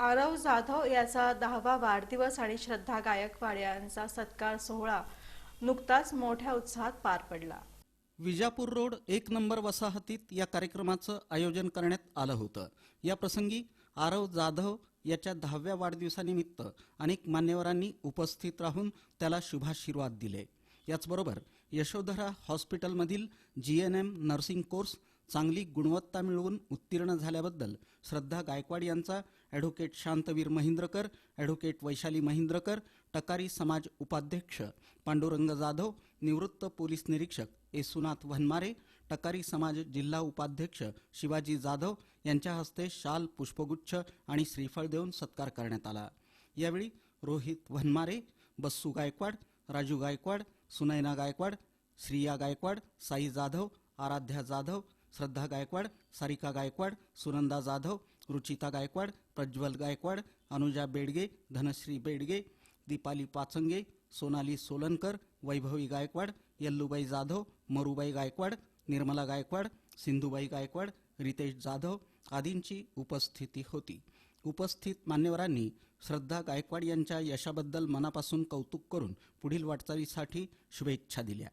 आरव जाधव याचा दहावा वाढदिवस आणि श्रद्धा गायकवाड यांचा सत्कार सोहळा नुकताच मोठ्या उत्साहात पार पडला. विजापूर रोड एक नंबर वसाहतीत या कार्यक्रमाचं आयोजन करण्यात आलं होतं. या प्रसंगी आरव जाधव याच्या दहाव्या वाढदिवसानिमित्त अनेक मान्यवरांनी उपस्थित राहून त्याला शुभाशीर्वाद दिले. याचबरोबर Yashodhara हॉस्पिटलमधील G N M nursing course चांगली गुणवत्ता मिळवून उत्तीर्ण झाल्याबद्दल श्रद्धा गायकवाड यांचा ॲडव्होकेट शांतवीर महिंद्रकर ॲडव्होकेट वैशाली महिंद्रकर टकारी समाज उपाध्यक्ष पांडुरंग जाधव निवृत्त पोलीस निरीक्षक येसुनाथ वनमारे टकारी समाज जिल्हा उपाध्यक्ष शिवाजी जाधव यांच्या हस्ते शाल पुष्पगुच्छ आणि श्रीफळ देऊन सत्कार करण्यात आला. यावेळी रोहित वनमारे बस्सू गायकवाड राजू गायकवाड सुनैना गायकवाड श्रिया गायकवाड साई जाधव आराध्या जाधव श्रद्धा गायकवाड सारिका गायकवाड सुनंदा जाधव रुचिता गायकवाड प्रज्वल गायकवाड अनुजा बेडगे धनश्री बेडगे दीपाली पाचंगे सोनाली सोलनकर वैभवी गायकवाड यल्लूबाई जाधव मरुबाई गायकवाड निर्मला गायकवाड सिंधुबाई गायकवाड रितेश जाधव आदींची उपस्थिती होती. उपस्थित मान्यवरांनी श्रद्धा गायकवाड यांच्या यशाबद्दल मनापासून कौतुक करून पुढील वाटचालीसाठी शुभेच्छा दिल्या.